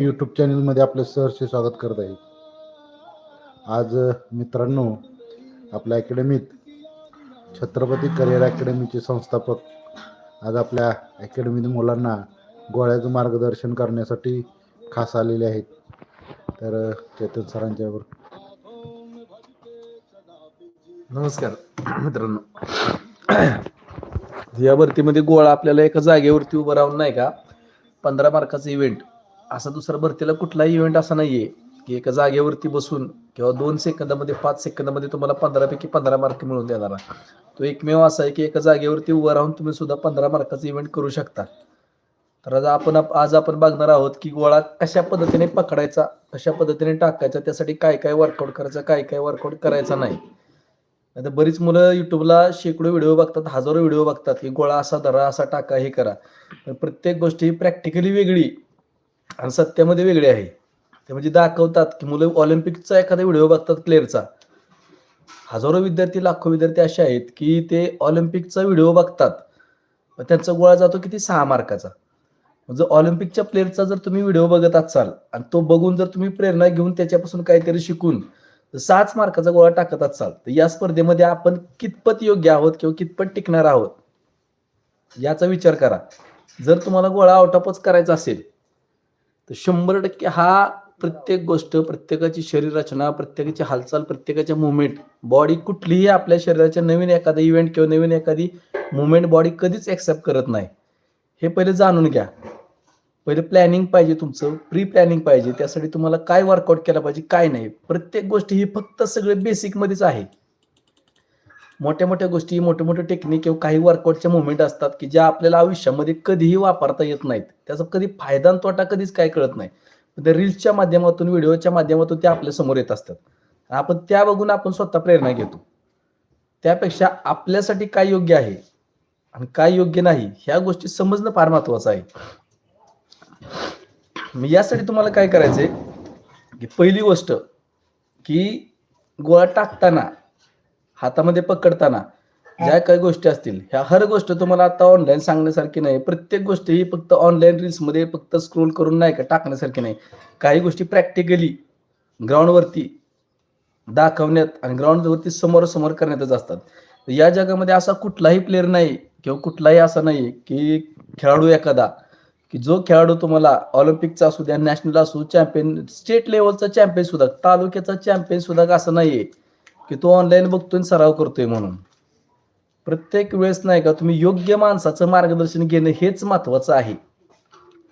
YouTube चॅनलमध्ये आपलं सहर्ष स्वागत करत आहे. आज मित्रांनो आपल्या अकॅडमीत छत्रपती करिअर अकॅडमीचे संस्थापक आज आपल्या अकॅडमीत मुलांना गोळ्याचं मार्गदर्शन करण्यासाठी खास आलेले आहेत. तर चेतन सरांच्यावर नमस्कार मित्रांनो. या भरतीमध्ये गोळा आपल्याला एका जागेवरती उभं राहून नाही का? पंधरा मार्काचा इव्हेंट असा दुसरा भरतीला कुठलाही इव्हेंट असा नाहीये. की एका जागेवरती बसून किंवा दोन सेकंदामध्ये पाच सेकंदामध्ये तुम्हाला पंधरापैकी पंधरा मार्क मिळवून देणारा. तो एकमेव असा आहे की एका जागेवरती उभं राहून तुम्ही सुद्धा पंधरा मार्काचा इव्हेंट करू शकता. तर आज आपण आज आपण बघणार आहोत की गोळा कशा पद्धतीने पकडायचा कशा पद्धतीने टाकायचा त्यासाठी काय काय वर्कआउट करायचं काय काय वर्कआउट करायचा नाही. आता बरीच मुलं युट्यूबला शेकडो व्हिडिओ बघतात हजारो व्हिडिओ बघतात की गोळा असा धरा असा टाका हे करा. पण प्रत्येक गोष्ट ही प्रॅक्टिकली वेगळी. आणि सत्यामध्ये वेगळे आहे. ते म्हणजे दाखवतात की मुलं ऑलिम्पिकचा एखादा व्हिडिओ बघतात क्लिअरचा हजारो विद्यार्थी लाखो विद्यार्थी असे आहेत की ते ऑलिम्पिकचा व्हिडिओ बघतात. मग त्यांचा गोळा जातो किती? सहा मार्काचा. जर ऑलिम्पिकच्या प्लेअरचा जर तुम्ही व्हिडिओ बघत असाल आणि तो बघून जर तुम्ही प्रेरणा घेऊन त्याच्यापासून काहीतरी शिकून तर सहाच मार्काचा गोळा टाकत असाल तर या स्पर्धेमध्ये आपण कितपत योग्य आहोत किंवा कितपत टिकणार आहोत? याचा विचार करा. जर तुम्हाला गोळा आउट ऑफच करायचा असेल तर शंभर टक्के हा प्रत्येक गोष्ट प्रत्येकाची शरीर रचना प्रत्येकाची हालचाल प्रत्येकाच्या मुवमेंट बॉडी कुठलीही आपल्या शरीराच्या नवीन एखादा इव्हेंट किंवा नवीन एखादी मुवमेंट बॉडी कधीच ऍक्सेप्ट करत नाही. हे पहिले जाणून घ्या. पहिले प्लॅनिंग पाहिजे तुमचं प्री प्लॅनिंग पाहिजे. त्यासाठी तुम्हाला काय वर्कआउट केला पाहिजे काय नाही. प्रत्येक गोष्ट ही फक्त सगळे बेसिकमध्येच आहे. मोठ्या मोठ्या गोष्टी मोठे मोठे टेक्निक किंवा काही वर्कआउटच्या मुवमेंट असतात की ज्या आपल्याला आयुष्यामध्ये कधीही वापरता येत नाहीत. त्याचा कधी फायदा आणि तोटा कधीच काय कळत नाही. त्या रील्सच्या माध्यमातून व्हिडिओच्या माध्यमातून ते आपल्यासमोर येत असतात. आपण त्या बघून आपण स्वतः प्रेरणा घेतो. त्यापेक्षा आपल्यासाठी काय योग्य आहे आणि काय योग्य नाही ह्या गोष्टी समजणं फार महत्वाचं आहे. यासाठी तुम्हाला काय करायचंय की पहिली गोष्ट की गोळा टाकताना हातामध्ये पकडताना ज्या काही गोष्टी असतील ह्या हर गोष्ट तुम्हाला आता ऑनलाईन सांगण्यासारखी नाही. प्रत्येक गोष्ट ही फक्त ऑनलाईन रील्समध्ये फक्त स्क्रोल करून नाही का टाकण्यासारखी नाही. काही गोष्टी प्रॅक्टिकली ग्राउंडवरती दाखवण्यात आणि ग्राउंडवरती समोरासमोर करण्यातच असतात. या जगामध्ये असा कुठलाही प्लेअर नाही किंवा कुठलाही असा नाही की खेळाडू एखादा की जो खेळाडू तुम्हाला ऑलिम्पिकचा असू द्या नॅशनल असू चॅम्पियन स्टेट लेवलचा चॅम्पियन सुद्धा तालुक्याचा चॅम्पियन सुद्धा असं नाहीये. की तो ऑनलाईन बघतोय आणि सराव करतोय म्हणून. प्रत्येक वेळेस नाही का तुम्ही योग्य माणसाचं मार्गदर्शन घेणं हेच महत्वाचं आहे.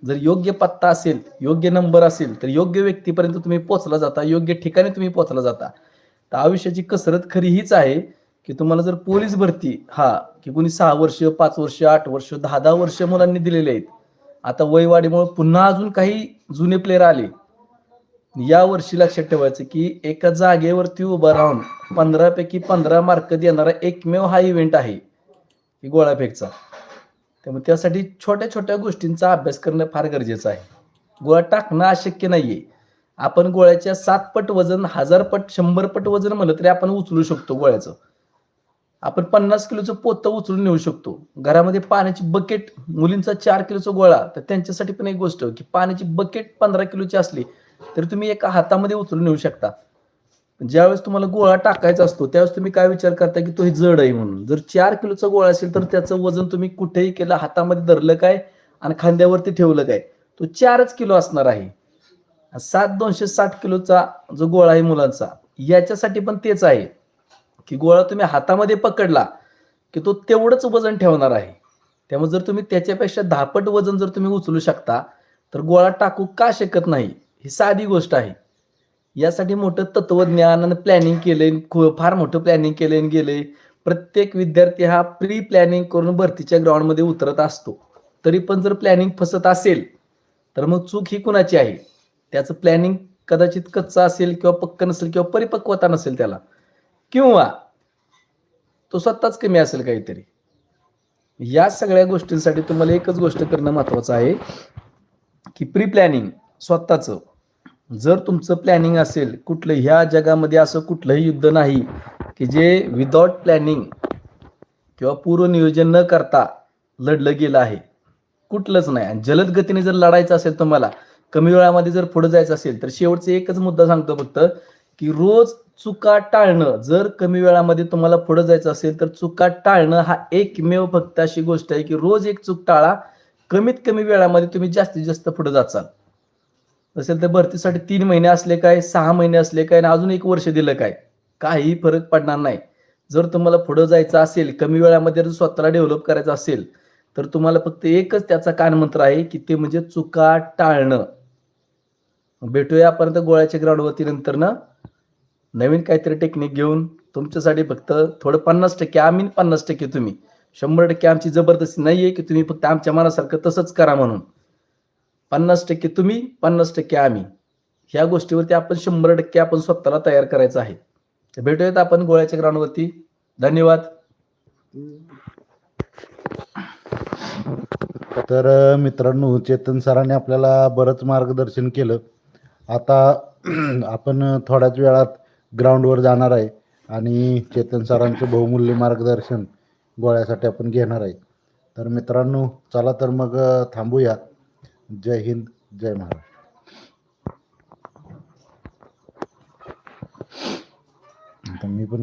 जर योग्य पत्ता असेल योग्य नंबर असेल तर योग्य व्यक्तीपर्यंत तुम्ही पोहोचला जाता योग्य ठिकाणी तुम्ही पोचला जाता. तर आयुष्याची कसरत खरी हीच आहे की तुम्हाला जर पोलीस भरती हा की कोणी सहा वर्ष पाच वर्ष आठ वर्ष दहा दहा वर्ष मुलांनी दिलेले आहेत. आता वयवाढीमुळे पुन्हा अजून काही जुने प्लेयर आले. या वर्षी लक्षात ठेवायचं की एका जागेवरती उभं राहून पंधरा पैकी पंधरा मार्क देणारा एकमेव हा इव्हेंट आहे की गोळाफेकचा त्यामुळे त्यासाठी छोट्या छोट्या गोष्टींचा अभ्यास करणं फार गरजेचं आहे. गोळा टाकणं अशक्य नाहीये. आपण गोळ्याच्या सात पट वजन हजार पट शंभर पट वजन म्हणलं तरी आपण उचलू शकतो गोळ्याचं. आपण पन्नास किलोचं पोतं उचलून नेऊ शकतो. घरामध्ये पाण्याची बकेट मुलींचा चार किलोचा गोळा तर त्यांच्यासाठी पण एक गोष्ट की पाण्याची बकेट पंधरा किलोची असली तर तुम्ही एका हातामध्ये उचलून नेऊ शकता. ज्यावेळेस तुम्हाला गोळा टाकायचा असतो त्यावेळेस तुम्ही काय विचार करता की तो हे जड आहे म्हणून. जर चार किलोचा गोळा असेल तर त्याचं वजन तुम्ही कुठेही केलं हातामध्ये धरलं काय आणि खांद्यावरती ठेवलं काय तो चारच किलो असणार आहे. सात दोनशे साठ किलोचा जो गोळा आहे मुलांचा याच्यासाठी पण तेच आहे की गोळा तुम्ही हातामध्ये पकडला की तो तेवढंच वजन ठेवणार आहे. त्यामुळे जर तुम्ही त्याच्यापेक्षा दहापट वजन जर तुम्ही उचलू शकता तर गोळा टाकू का शकत नाही? ही साधी गोष्ट आहे. यासाठी मोठं तत्वज्ञान आणि प्लॅनिंग केलंय फार मोठं प्लॅनिंग केलं आणि प्रत्येक विद्यार्थी हा प्री प्लॅनिंग करून भरतीच्या ग्राउंडमध्ये उतरत असतो. तरी पण जर प्लॅनिंग फसत असेल तर मग चूक ही कुणाची आहे? त्याचं प्लॅनिंग कदाचित कच्चा असेल किंवा पक्क नसेल किंवा परिपक्वता नसेल त्याला. किंवा तो स्वतःच कमी असेल काहीतरी. या सगळ्या गोष्टींसाठी तुम्हाला एकच गोष्ट करणं महत्वाचं आहे की प्री प्लॅनिंग स्वतःचं. जर तुमचं प्लॅनिंग असेल कुठलं ह्या जगामध्ये असं कुठलंही युद्ध नाही की जे विदाउट प्लॅनिंग किंवा पूर्वनियोजन न करता लढलं गेलं आहे. कुठलंच नाही. आणि जलद गतीने जर लढायचं असेल तुम्हाला कमी वेळामध्ये जर पुढे जायचं असेल तर शेवटचा एकच मुद्दा सांगतो फक्त की रोज चुका टाळणं जर कमी वेळामध्ये तुम्हाला पुढे जायचं असेल तर चुका टाळणं हा एकमेव फक्त अशी गोष्ट आहे की रोज एक चूक टाळा. कमीत कमी वेळामध्ये तुम्ही जास्तीत जास्त पुढे जाचाल. असेल तर भरतीसाठी तीन महिने असले काय सहा महिने असले काय आणि अजून एक वर्ष दिलं काय? काही फरक पडणार नाही. जर तुम्हाला पुढं जायचं असेल कमी वेळामध्ये जर स्वतःला डेव्हलप करायचं असेल तर तुम्हाला फक्त एकच त्याचा कानमंत्र आहे की ते म्हणजे चुका टाळणं. भेटूया गोळ्याच्या ग्राउंडवरती नंतर ना. नवीन काहीतरी टेक्निक घेऊन तुमच्यासाठी फक्त थोडं पन्नास टक्के आम्ही पन्नास टक्के तुम्ही. शंभर टक्के आमची जबरदस्ती नाही आहे की तुम्ही फक्त आमच्या मनासारखं तसंच करा म्हणून. पन्नास टक्के तुम्ही पन्नास टक्के आम्ही. ह्या गोष्टीवरती आपण शंभर टक्के आपण स्वतःला तयार करायचं आहे. तर भेटूयात आपण गोळ्याच्या ग्राउंडवरती. धन्यवाद. तर मित्रांनो चेतन सरांनी आपल्याला बरंच मार्गदर्शन केलं. आता आपण थोड्याच वेळात ग्राउंडवर जाणार आहे आणि चेतन सरांचं बहुमूल्य मार्गदर्शन गोळ्यासाठी आपण घेणार आहे. तर मित्रांनो चला तर मग थांबूया. जय हिंद जय महाराष्ट्र. मी पण